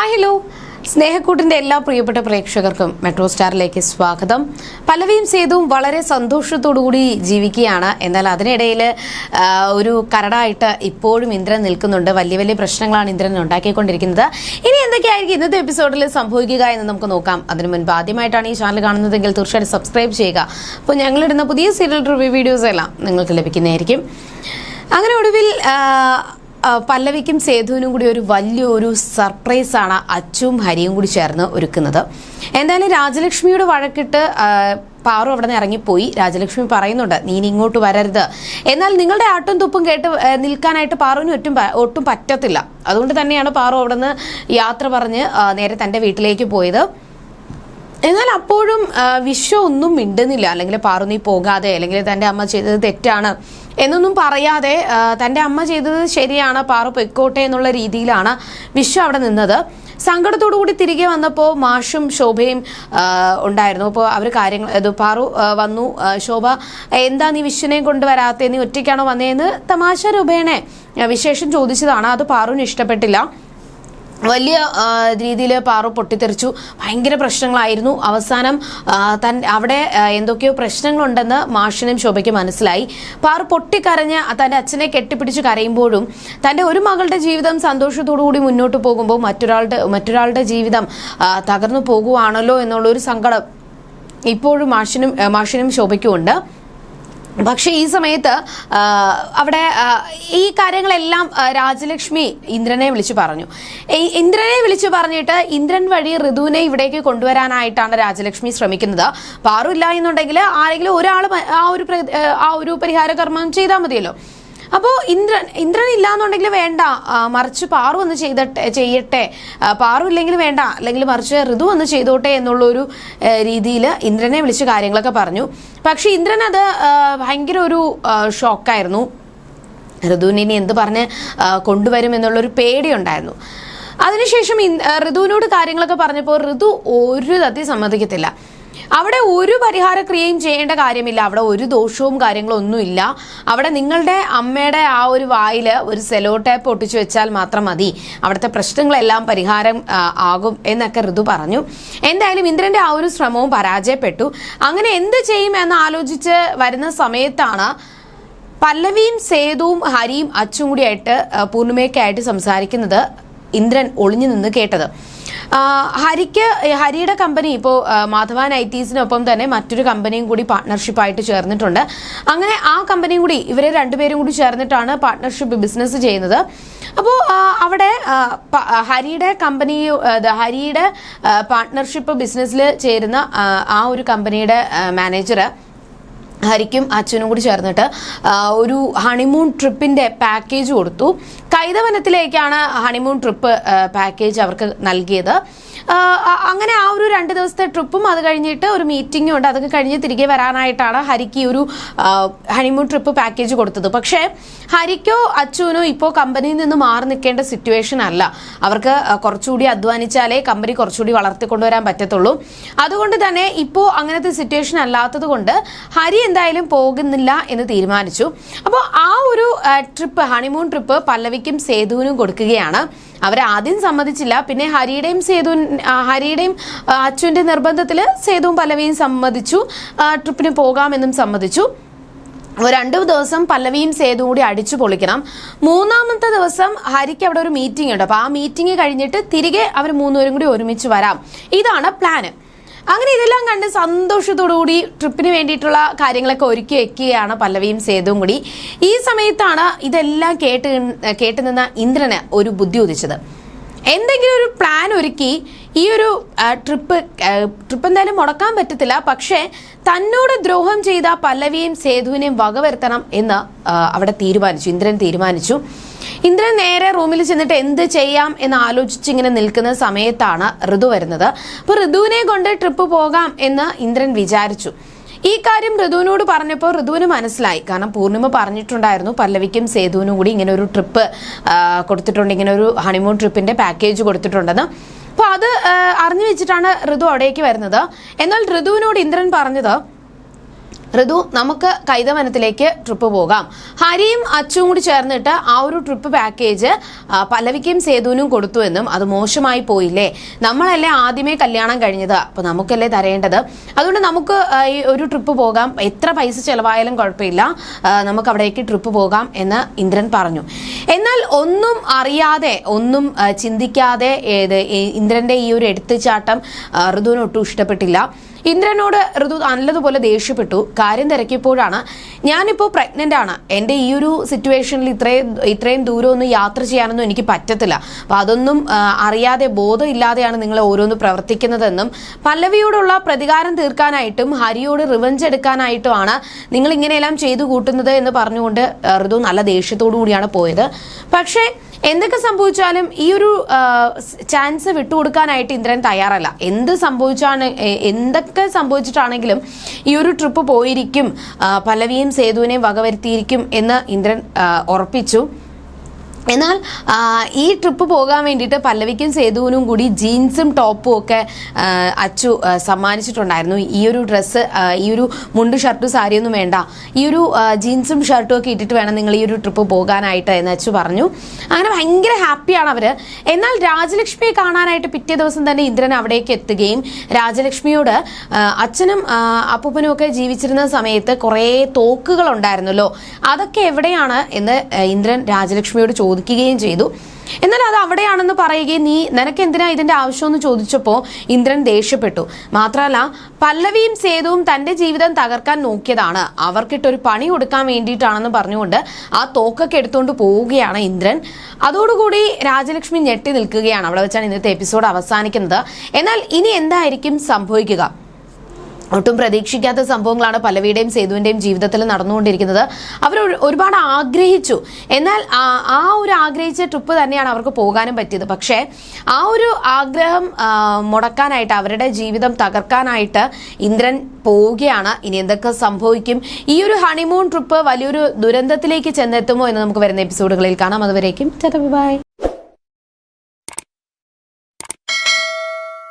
Hi hello സ്നേഹക്കൂട്ടിന്റെ എല്ലാ പ്രിയപ്പെട്ട പ്രേക്ഷകർക്കും മെട്രോ സ്റ്റാറിലേക്ക് സ്വാഗതം. പലവിയും സേതുവും വളരെ സന്തോഷത്തോടുകൂടി ജീവിക്കുകയാണ്. എന്നാൽ അതിനിടയിൽ ഒരു കരടായിട്ട് ഇപ്പോഴും ഇന്ദ്രൻ നിൽക്കുന്നുണ്ട്. വലിയ വലിയ പ്രശ്നങ്ങളാണ് ഇന്ദ്രൻ ഉണ്ടാക്കിക്കൊണ്ടിരിക്കുന്നത്. ഇനി എന്തൊക്കെയായിരിക്കും ഇന്നത്തെ എപ്പിസോഡിൽ സംഭവിക്കുക എന്ന് നമുക്ക് നോക്കാം. അതിനു മുൻപ് ആദ്യമായിട്ടാണ് ഈ ചാനൽ കാണുന്നതെങ്കിൽ തീർച്ചയായിട്ടും സബ്സ്ക്രൈബ് ചെയ്യുക. അപ്പോൾ ഞങ്ങളിടുന്ന പുതിയ സീരിയൽ റിവ്യൂ വീഡിയോസ് എല്ലാം നിങ്ങൾക്ക് ലഭിക്കുന്നതായിരിക്കും. അങ്ങനെ ഒടുവിൽ പല്ലവിക്കും സേതുവിനും കൂടി ഒരു വലിയൊരു സർപ്രൈസാണ് അച്ചുവും ഹരിയും കൂടി ചേർന്ന് ഒരുക്കുന്നത്. എന്തായാലും രാജലക്ഷ്മിയുടെ വഴക്കിട്ട് പാറു അവിടെ നിന്ന് ഇറങ്ങിപ്പോയി. രാജലക്ഷ്മി പറയുന്നുണ്ട് നീ ഇങ്ങോട്ട് വരരുത്. എന്നാൽ നിങ്ങളുടെ ആട്ടും തുപ്പും കേട്ട് നിൽക്കാനായിട്ട് പാറുവിന് ഒട്ടും ഒട്ടും പറ്റത്തില്ല. അതുകൊണ്ട് തന്നെയാണ് പാറു അവിടെ നിന്ന് യാത്ര പറഞ്ഞ് നേരെ തന്റെ വീട്ടിലേക്ക് പോയത്. എന്നാൽ അപ്പോഴും വിശ്വ ഒന്നും മിണ്ടുന്നില്ല. അല്ലെങ്കിൽ പാറു നീ പോകാതെ അല്ലെങ്കിൽ തന്റെ അമ്മ ചെയ്തത് തെറ്റാണ്. എന്നൊന്നും പറയാതെ തന്റെ അമ്മ ചെയ്തത് ശരിയാണ് പാറു പൊയ്ക്കോട്ടെ എന്നുള്ള രീതിയിലാണ് വിശ്വ അവിടെ നിന്നത്. സങ്കടത്തോടു കൂടി തിരികെ വന്നപ്പോൾ മാഷും ശോഭയും ഉണ്ടായിരുന്നു. അപ്പോൾ അവർ കാര്യങ്ങൾ പാറു വന്നു. ശോഭ എന്താ നീ വിശ്വനെയും കൊണ്ടുവരാത്തേ? നീ ഒറ്റയ്ക്കാണോ വന്നതെന്ന് തമാശ രൂപേണെ വിശേഷം ചോദിച്ചതാണ്. അത് പാറുവിന് ഇഷ്ടപ്പെട്ടില്ല. വലിയ രീതിയിൽ പാറ പൊട്ടിത്തെറിച്ചു. ഭയങ്കര പ്രശ്നങ്ങളായിരുന്നു. അവസാനം തൻ അവിടെ എന്തൊക്കെയോ പ്രശ്നങ്ങളുണ്ടെന്ന് മാഷിനും ശോഭയ്ക്ക് മനസ്സിലായി. പാറ പൊട്ടിക്കരഞ്ഞ് തന്റെ അച്ഛനെ കെട്ടിപ്പിടിച്ച് കരയുമ്പോഴും തന്റെ ഒരു മകളുടെ ജീവിതം സന്തോഷത്തോടു കൂടി മുന്നോട്ട് പോകുമ്പോൾ മറ്റൊരാളുടെ മറ്റൊരാളുടെ ജീവിതം തകർന്നു പോകുവാണല്ലോ എന്നുള്ളൊരു സങ്കടം ഇപ്പോഴും മാഷിനും മാഷിനും ശോഭയ്ക്കും ഉണ്ട് പക്ഷേ ഈ സമയത്ത് അവിടെ ഈ കാര്യങ്ങളെല്ലാം രാജലക്ഷ്മി ഇന്ദ്രനെ വിളിച്ചു പറഞ്ഞു. ഇന്ദ്രനെ വിളിച്ചു പറഞ്ഞിട്ട് ഇന്ദ്രൻ വഴി ഋതുവിനെ ഇവിടേക്ക് കൊണ്ടുവരാനായിട്ടാണ് രാജലക്ഷ്മി ശ്രമിക്കുന്നത്. പാറു ഇല്ല എന്നുണ്ടെങ്കിൽ ആരെങ്കിലും ഒരാൾ ആ ഒരു ആ ഒരു പരിഹാര കർമ്മം ചെയ്താൽ മതിയല്ലോ. അപ്പോൾ ഇന്ദ്രൻ ഇന്ദ്രൻ ഇല്ലാന്നുണ്ടെങ്കിൽ വേണ്ട. മറിച്ച് പാറു ഒന്ന് ചെയ്തട്ടെ ചെയ്യട്ടെ. പാറു ഇല്ലെങ്കിൽ വേണ്ട. അല്ലെങ്കിൽ മറിച്ച് ഋതു ഒന്ന് ചെയ്തോട്ടെ എന്നുള്ളൊരു രീതിയിൽ ഇന്ദ്രനെ വിളിച്ച് കാര്യങ്ങളൊക്കെ പറഞ്ഞു. പക്ഷെ ഇന്ദ്രൻ അത് ഭയങ്കര ഒരു ഷോക്കായിരുന്നു. ഋതുവിനെ എന്ത് പറഞ്ഞ് കൊണ്ടുവരും എന്നുള്ളൊരു പേടിയുണ്ടായിരുന്നു. അതിനുശേഷം ഋതുവിനോട് കാര്യങ്ങളൊക്കെ പറഞ്ഞപ്പോൾ ഋതു ഒരു തത്തി സമ്മതിക്കത്തില്ല. അവിടെ ഒരു പരിഹാരക്രിയയും ചെയ്യേണ്ട കാര്യമില്ല. അവിടെ ഒരു ദോഷവും കാര്യങ്ങളും ഒന്നുമില്ല അവിടെ നിങ്ങളുടെ അമ്മയുടെ ആ ഒരു വായിൽ ഒരു സെലോ ടേപ്പ് ഒട്ടിച്ചു വെച്ചാൽ മാത്രം മതി. അവിടുത്തെ പ്രശ്നങ്ങളെല്ലാം പരിഹാരം ആകും എന്നൊക്കെ ഋതു പറഞ്ഞു. എന്തായാലും ഇന്ദ്രന്റെ ആ ഒരു ശ്രമവും പരാജയപ്പെട്ടു. അങ്ങനെ എന്ത് ചെയ്യും എന്ന് ആലോചിച്ച് വരുന്ന സമയത്താണ് പല്ലവിയും സേതുവും ഹരിയും അച്ചും കൂടിയായിട്ട് പൂർണിമയൊക്കെ ആയിട്ട് സംസാരിക്കുന്നത് ഇന്ദ്രൻ ഒളിഞ്ഞു നിന്ന് കേട്ടത്. ഹരിക്ക് ഹരിയുടെ കമ്പനി ഇപ്പോൾ മാധവാൻ ഐ ടീസിനൊപ്പം തന്നെ മറ്റൊരു കമ്പനിയും കൂടി പാർട്ട്ണർഷിപ്പായിട്ട് ചേർന്നിട്ടുണ്ട്. അങ്ങനെ ആ കമ്പനിയും കൂടി ഇവരെ രണ്ടുപേരും കൂടി ചേർന്നിട്ടാണ് പാർട്ട്ണർഷിപ്പ് ബിസിനസ് ചെയ്യുന്നത്. അപ്പോൾ അവിടെ ഹരിയുടെ കമ്പനി ഹരിയുടെ പാർട്ട്ണർഷിപ്പ് ബിസിനസ്സിൽ ചേരുന്ന ആ, ഒരു കമ്പനിയുടെ മാനേജർ ഹരിക്കും അച്ഛനും കൂടി ചേർന്നിട്ട് ഒരു ഹണിമൂൺ ട്രിപ്പിന്റെ പാക്കേജ് കൊടുത്തു. കൈതവനത്തിലേക്കാണ് ഹണിമൂൺ ട്രിപ്പ് പാക്കേജ് അവർക്ക് നൽകിയത്. അങ്ങനെ ആ ഒരു രണ്ട് ദിവസത്തെ ട്രിപ്പും അത് കഴിഞ്ഞിട്ട് ഒരു മീറ്റിംഗും ഉണ്ട്. അതൊക്കെ കഴിഞ്ഞ് തിരികെ വരാനായിട്ടാണ് ഹരിക്ക് ഒരു ഹണിമൂൺ ട്രിപ്പ് പാക്കേജ് കൊടുത്തത്. പക്ഷേ ഹരിക്കോ അച്ചുവിനോ ഇപ്പോൾ കമ്പനിയിൽ നിന്ന് മാറി നിൽക്കേണ്ട സിറ്റുവേഷൻ അല്ല. അവർക്ക് കുറച്ചുകൂടി അധ്വാനിച്ചാലേ കമ്പനി കുറച്ചുകൂടി വളർത്തിക്കൊണ്ടുവരാൻ പറ്റത്തുള്ളൂ. അതുകൊണ്ട് തന്നെ ഇപ്പോൾ അങ്ങനത്തെ സിറ്റുവേഷൻ അല്ലാത്തത് കൊണ്ട് ഹരി എന്തായാലും പോകുന്നില്ല എന്ന് തീരുമാനിച്ചു. അപ്പോൾ ആ ഒരു ട്രിപ്പ് ഹണിമൂൺ ട്രിപ്പ് പല്ലവിക്കും സേതുവിനും കൊടുക്കുകയാണ്. അവർ ആദ്യം സമ്മതിച്ചില്ല. പിന്നെ ഹരിയുടെയും സേതു ഹരിയുടെയും അച്ഛന്റെ നിർബന്ധത്തിൽ സേതുവും പല്ലവിയും സമ്മതിച്ചു. ട്രിപ്പിന് പോകാമെന്നും സമ്മതിച്ചു. രണ്ടു ദിവസം പല്ലവിയും സേതു കൂടി അടിച്ചു പൊളിക്കണം. മൂന്നാമത്തെ ദിവസം ഹരിക്ക് അവിടെ ഒരു മീറ്റിംഗ് ഉണ്ട്. അപ്പോൾ ആ മീറ്റിംഗ് കഴിഞ്ഞിട്ട് തിരികെ അവർ മൂന്നുപേരും കൂടി ഒരുമിച്ച് വരാം. ഇതാണ് പ്ലാന് അങ്ങനെ ഇതെല്ലാം കണ്ട് സന്തോഷത്തോടുകൂടി ട്രിപ്പിന് വേണ്ടിയിട്ടുള്ള കാര്യങ്ങളൊക്കെ ഒരുക്കി വെക്കുകയാണ് പല്ലവിയും സേതുവും കൂടി. ഈ സമയത്താണ് ഇതെല്ലാം കേട്ട് കേട്ട് നിന്ന ഇന്ദ്രന് ഒരു ബുദ്ധി ഉദിച്ചത്. എന്തെങ്കിലും ഒരു പ്ലാൻ ഒരുക്കി ഈ ഒരു ട്രിപ്പ് ട്രിപ്പ് എന്തായാലും മുടക്കാൻ പറ്റത്തില്ല. പക്ഷേ തന്നോട് ദ്രോഹം ചെയ്ത പല്ലവിയും സേതുവിനെയും വകവരുത്തണം എന്ന് അവിടെ തീരുമാനിച്ചു. ഇന്ദ്രൻ തീരുമാനിച്ചു. ഇന്ദ്രൻ നേരെ റൂമിൽ ചെന്നിട്ട് എന്ത് ചെയ്യാം എന്ന് ആലോചിച്ച് ഇങ്ങനെ നിൽക്കുന്ന സമയത്താണ് ഋതു വരുന്നത്. അപ്പോൾ ഋതുവിനെ കൊണ്ട് ട്രിപ്പ് പോകാം എന്ന് ഇന്ദ്രൻ വിചാരിച്ചു. ഈ കാര്യം ഋതുവിനോട് പറഞ്ഞപ്പോൾ ഋതുവിന് മനസ്സിലായി. കാരണം പൂർണിമ പറഞ്ഞിട്ടുണ്ടായിരുന്നു. പല്ലവിക്കും സേതുവിനും കൂടി ഇങ്ങനെ ഒരു ട്രിപ്പ് കൊടുത്തിട്ടുണ്ട്. ഇങ്ങനെ ഒരു ഹണിമൂൺ ട്രിപ്പിന്റെ പാക്കേജ് കൊടുത്തിട്ടുണ്ടെന്ന്. അപ്പോൾ അത് അറിഞ്ഞു വെച്ചിട്ടാണ് ഋതു അവിടേക്ക് വരുന്നത്. എന്നാൽ ഋതുവിനോട് ഇന്ദ്രൻ പറഞ്ഞത് ഋതു നമുക്ക് കൈതവനത്തിലേക്ക് ട്രിപ്പ് പോകാം. ഹരിയും അച്ചും കൂടി ചേർന്നിട്ട് ആ ഒരു ട്രിപ്പ് പാക്കേജ് പല്ലവിക്കും സേതുവിനും കൊടുത്തു എന്നും അത് മോശമായി പോയില്ലേ? നമ്മളല്ലേ ആദ്യമേ കല്യാണം കഴിഞ്ഞത്? അപ്പൊ നമുക്കല്ലേ തരേണ്ടത്? അതുകൊണ്ട് നമുക്ക് ഈ ഒരു ട്രിപ്പ് പോകാം. എത്ര പൈസ ചെലവായാലും കുഴപ്പമില്ല. നമുക്ക് അവിടേക്ക് ട്രിപ്പ് പോകാം എന്ന് ഇന്ദ്രൻ പറഞ്ഞു. എന്നാൽ ഒന്നും അറിയാതെ ഒന്നും ചിന്തിക്കാതെ ഇന്ദ്രന്റെ ഈ ഒരു എടുത്തുചാട്ടം ഋതുവിനൊട്ടും ഇഷ്ടപ്പെട്ടില്ല. ഇന്ദ്രനോട് ഋതു നല്ലതുപോലെ ദേഷ്യപ്പെട്ടു. കാര്യം തിരക്കിയപ്പോഴാണ് ഞാനിപ്പോൾ പ്രഗ്നന്റ് ആണ്. എന്റെ ഈ ഒരു സിറ്റുവേഷനിൽ ഇത്രയും ഇത്രയും ദൂരം ഒന്നും യാത്ര ചെയ്യാനൊന്നും എനിക്ക് പറ്റത്തില്ല. അപ്പൊ അതൊന്നും അറിയാതെ ബോധമില്ലാതെയാണ് നിങ്ങൾ ഓരോന്ന് പ്രവർത്തിക്കുന്നതെന്നും പല്ലവിയോടുള്ള പ്രതികാരം തീർക്കാനായിട്ടും ഹരിയോട് റിവഞ്ച് എടുക്കാനായിട്ടുമാണ് നിങ്ങൾ ഇങ്ങനെയെല്ലാം ചെയ്തു കൂട്ടുന്നത് എന്ന് പറഞ്ഞുകൊണ്ട് ഋതു നല്ല ദേഷ്യത്തോടു കൂടിയാണ് പോയത്. പക്ഷേ എന്തൊക്കെ സംഭവിച്ചാലും ഈ ഒരു ചാൻസ് വിട്ടുകൊടുക്കാനായിട്ട് ഇന്ദ്രൻ തയ്യാറല്ല. എന്ത് സംഭവിച്ചാണ് എന്തൊക്കെ സംഭവിച്ചിട്ടാണെങ്കിലും ഈ ഒരു ട്രിപ്പ് പോയിരിക്കും. പലവിയും സേതുവിനെയും വകവരുത്തിയിരിക്കും എന്ന് ഇന്ദ്രൻ ഉറപ്പിച്ചു. എന്നാൽ ഈ ട്രിപ്പ് പോകാൻ വേണ്ടിയിട്ട് പല്ലവിക്കും സേതുവിനും കൂടി ജീൻസും ടോപ്പും ഒക്കെ അച്ചു സമ്മാനിച്ചിട്ടുണ്ടായിരുന്നു. ഈ ഒരു ഡ്രസ്സ് ഈ ഒരു മുണ്ട് ഷർട്ടും സാരിയൊന്നും വേണ്ട. ഈ ഒരു ജീൻസും ഷർട്ടും ഒക്കെ ഇട്ടിട്ട് വേണം നിങ്ങൾ ഈ ഒരു ട്രിപ്പ് പോകാനായിട്ട് എന്ന് അച്ചു പറഞ്ഞു. അങ്ങനെ ഭയങ്കര ഹാപ്പിയാണ് അവർ. എന്നാൽ രാജലക്ഷ്മിയെ കാണാനായിട്ട് പിറ്റേ ദിവസം തന്നെ ഇന്ദ്രൻ അവിടേക്ക് എത്തുകയും രാജലക്ഷ്മിയോട് അച്ഛനും അപ്പൂപ്പനും ഒക്കെ ജീവിച്ചിരുന്ന സമയത്ത് കുറേ തോക്കുകൾ ഉണ്ടായിരുന്നല്ലോ. അതൊക്കെ എവിടെയാണ് എന്ന് ഇന്ദ്രൻ രാജലക്ഷ്മിയോട് ചോദിക്കുകയും ചെയ്തു. എന്നാൽ അത് അവിടെയാണെന്ന് പറയുകയും നീ നിനക്ക് എന്തിനാ ഇതിന്റെ ആവശ്യമെന്ന് ചോദിച്ചപ്പോൾ ഇന്ദ്രൻ ദേഷ്യപ്പെട്ടു. മാത്രമല്ല പല്ലവിയും സേതുവും തന്റെ ജീവിതം തകർക്കാൻ നോക്കിയതാണ്. അവർക്കിട്ടൊരു പണി കൊടുക്കാൻ വേണ്ടിയിട്ടാണെന്ന് പറഞ്ഞുകൊണ്ട് ആ തോക്കൊക്കെ എടുത്തുകൊണ്ട് പോവുകയാണ് ഇന്ദ്രൻ. അതോടുകൂടി രാജലക്ഷ്മി ഞെട്ടി നിൽക്കുകയാണ് അവിടെ വെച്ചാണ് ഇന്നത്തെ എപ്പിസോഡ് അവസാനിക്കുന്നത്. എന്നാൽ ഇനി എന്തായിരിക്കും സംഭവിക്കുക? ഒട്ടും പ്രതീക്ഷിക്കാത്ത സംഭവങ്ങളാണ് പലവിയുടെയും സേതുവിന്റെയും ജീവിതത്തിൽ നടന്നുകൊണ്ടിരിക്കുന്നത്. അവർ ഒരുപാട് ആഗ്രഹിച്ചു. എന്നാൽ ആ- ഒരു ആഗ്രഹിച്ച ട്രിപ്പ് തന്നെയാണ് അവർക്ക് പോകാനും പറ്റിയത്. പക്ഷേ ആ ഒരു ആഗ്രഹം മുടക്കാനായിട്ട് അവരുടെ ജീവിതം തകർക്കാനായിട്ട് ഇന്ദ്രൻ പോവുകയാണ്. ഇനി എന്തൊക്കെ സംഭവിക്കും? ഈ ഒരു ഹണിമൂൺ ട്രിപ്പ് വലിയൊരു ദുരന്തത്തിലേക്ക് ചെന്നെത്തുമോ എന്ന് നമുക്ക് വരുന്ന എപ്പിസോഡുകളിൽ കാണാം. അതുവരേക്കും ബൈ